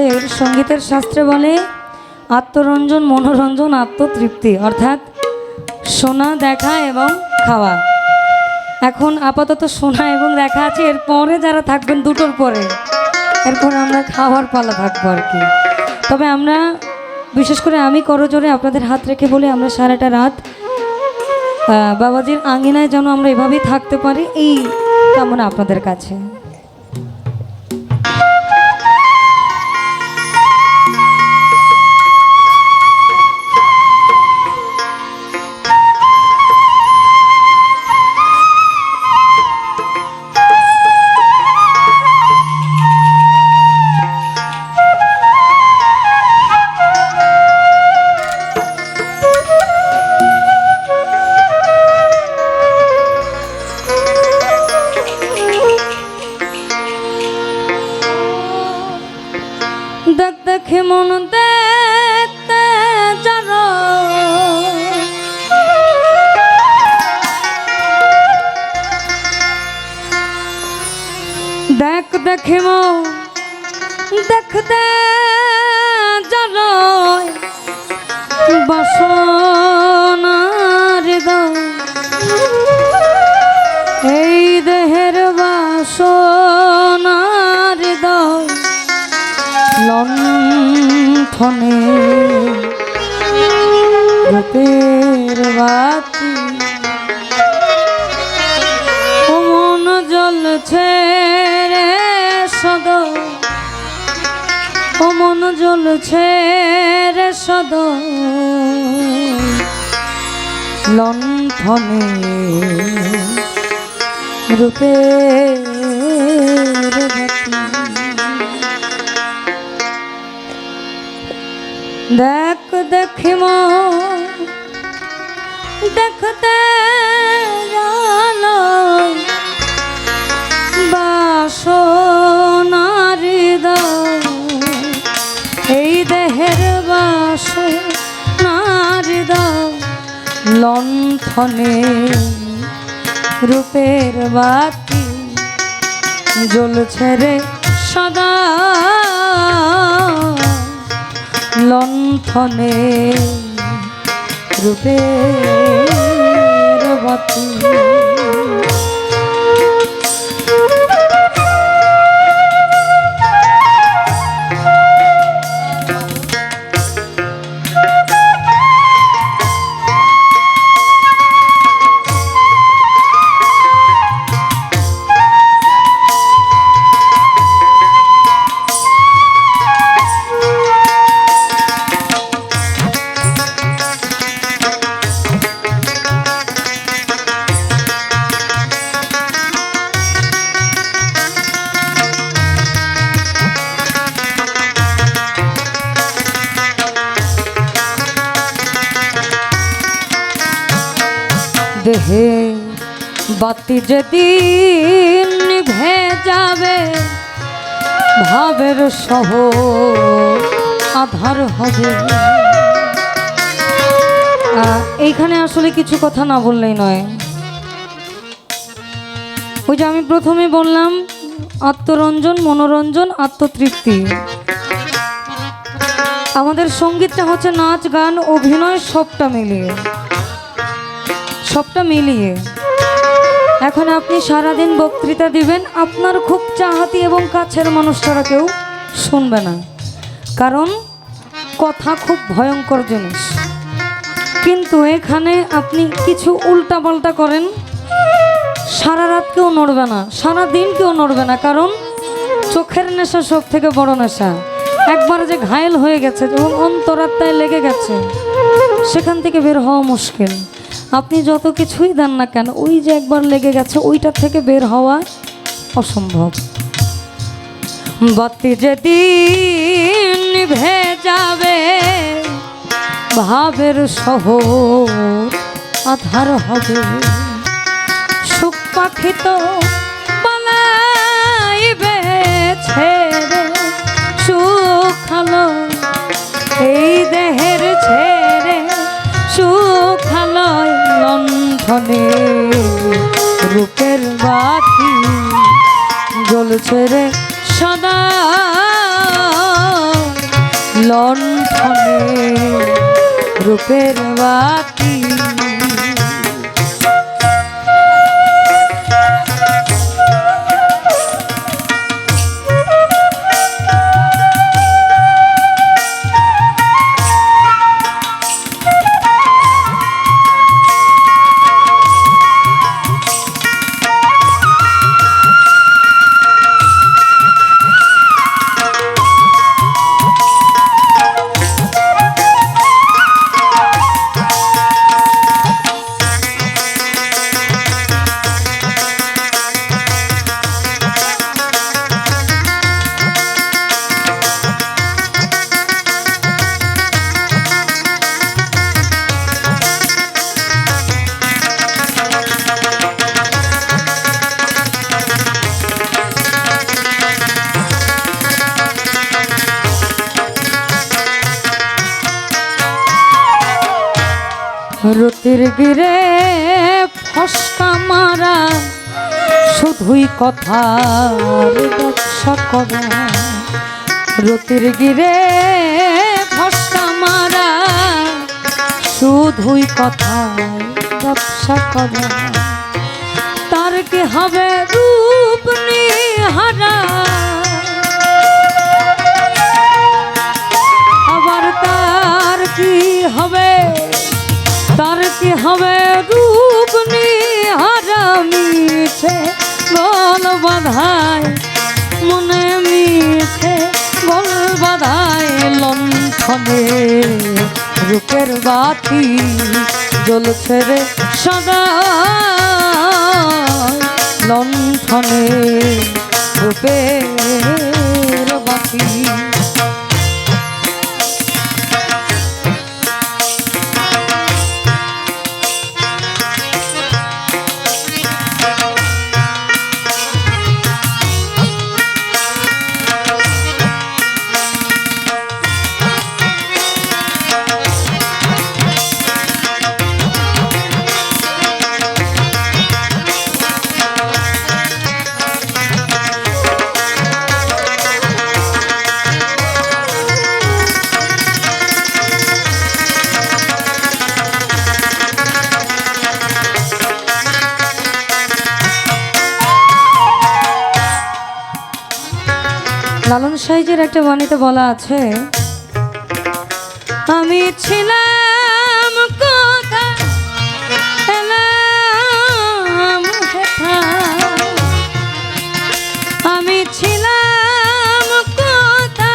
আমাদের সঙ্গীতের শাস্ত্রে বলে, আত্মরঞ্জন, মনোরঞ্জন, আত্মতৃপ্তি, অর্থাৎ শোনা, দেখা এবং খাওয়া। এখন আপাতত শোনা এবং দেখা আছে এরপরে যারা থাকবেন দুটোর পরে। এরপর আমরা খাওয়ার পালা থাকব আর কি। তবে আমরা, বিশেষ করে আমি করজোরে আপনাদের হাত রেখে বলে, আমরা সারাটা রাত বাবাজির আঙিনায় যেন আমরা এভাবেই থাকতে পারি, এই কামনা আপনাদের কাছে। দেখ মন দেখতে জানো বাসনার এই দেহের বাসনার লণ্ঠনে রূপের জ্বলছে রে সদ লণ্ঠনে বাতি দেখ দেখিম দেখতে লণ্ঠনে রূপের বাতি জ্বলছে রে সদা লণ্ঠনে। রূপের বাতি দেহে বাতি যেদিন নিভে যাবে, ভাবের সহ আধার হবে। এইখানে আসলে কিছু কথা না বললেই নয়। ওই যে আমি প্রথমে বললাম, আত্মরঞ্জন, মনোরঞ্জন, আত্মতৃপ্তি। আমাদের সঙ্গীতটা হচ্ছে নাচ, গান, অভিনয়, সবটা মিলিয়ে। সবটা মিলিয়ে। এখন আপনি সারাদিন বক্তৃতা দিবেন, আপনার খুব চাহাতি এবং কাছের মানুষ ছাড়া কেউ শুনবে না। কারণ কথা খুব ভয়ঙ্কর জিনিস। কিন্তু এখানে আপনি কিছু উল্টাপাল্টা করেন, সারা রাত কেউ নড়বে না, সারা দিন কেউ নড়বে না, কারণ চোখের নেশা সব থেকে বড় নেশা। একবার যে ঘায়েল হয়ে গেছে এবং অন্তরাত্মায় লেগে গেছে, সেখান থেকে বের হওয়া মুশকিল। আপনি যত কিছুই দেন না কেন, ওই যে একবার লেগে গেছে, ওইটার থেকে বের হওয়া অসম্ভব। বাতি যেদিন ভেজাবে, ভাবের সহ আধার হবে। সুখ পাখি লণ্ঠনে রূপের বাতি জ্বলছে রে সদা। লণ্ঠনে রূপের বাতি রতির গিরে ফসকা মারা, শুধুই ব্যবসা করা। রতির গিরে ফসকা মারা, শুধুই কথার ব্যবসা করা। তার কি হবে রূপ হারা হবে রূপ হারা মিছে, বল বাধায়, মনে মিছে, বল বাধায় লণ্ঠনে। রূপের বাতি জ্বলছে রে সদা। লালন সাইজের একটা বাণীতে বলা আছে, আমি ছিলাম কোথা। আমি ছিলাম কোথা।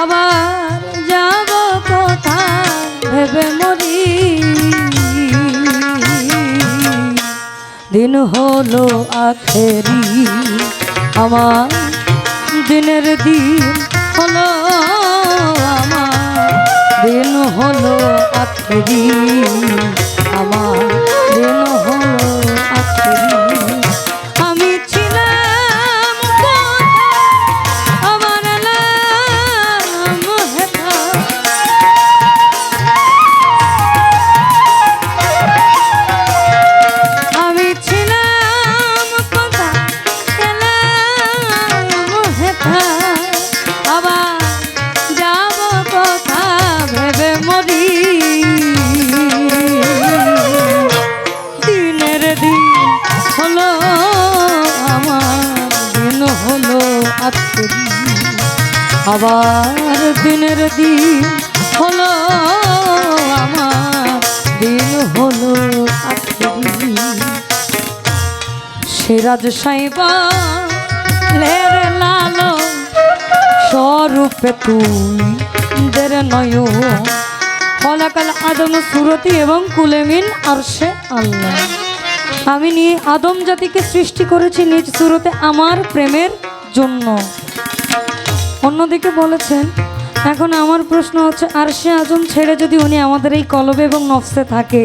আবার যাব কোথা ভেবে মরি দিন হলো আখেরি। আমার দিনের দিন হলো আমার। দিন হলো আখেরি। আমার আবার দিনের দিন হলো আমার, দিন হলো সিরাজ সাইবা লালো স্বরূপে তুই দের নয় ফলাকাল আদম সুরতি এবং কুলেমিন আরশে আল্লাহ। আমি নিয়ে আদম জাতিকে সৃষ্টি করেছি নিজ সুরতে আমার প্রেমের জন্য। অন্যদিকে বলেছেন, এখন আমার প্রশ্ন হচ্ছে আরশে আজম ছেড়ে যদি উনি আমাদের এই কলবে এবং নফসে থাকে,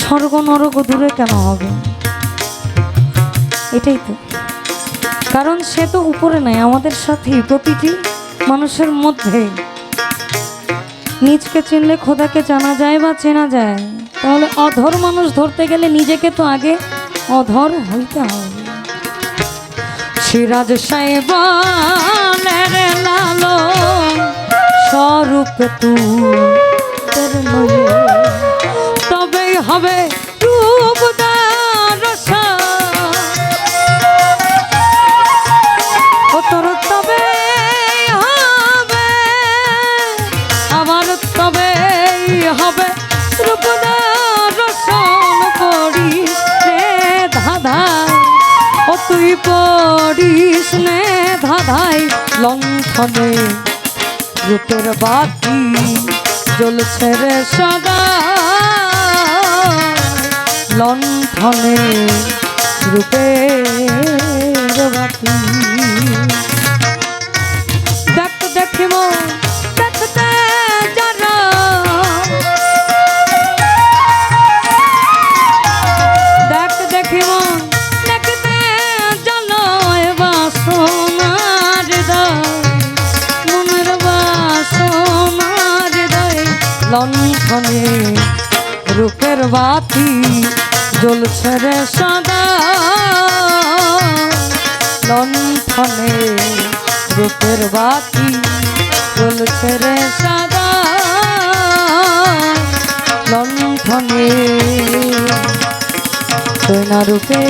স্বর্গ নরক দূরে কেন হবে? এটাই তো। কারণ সে তো উপরে নাই, আমাদের সাথেই, প্রতিটি মানুষের মধ্যে। নিজকে চিনলে খোদাকে জানা যায় বা চেনা যায়, তাহলে অধর মানুষ ধরতে গেলে নিজেকে তো আগে অধর হইতে হবে। সিরাজ সাইবানের লালো স্বরূপ তু তোর তবেই হবে লঙ্ঘনে রূপের বাতি জ্বলছে রে সদা। লণ্ঠনে রূপের বাতি। দেখ দেখতে রে সদা লণ্ঠনে রূপের বাতি জ্বলছে রে সদা লণ্ঠনে। সোনা রূপে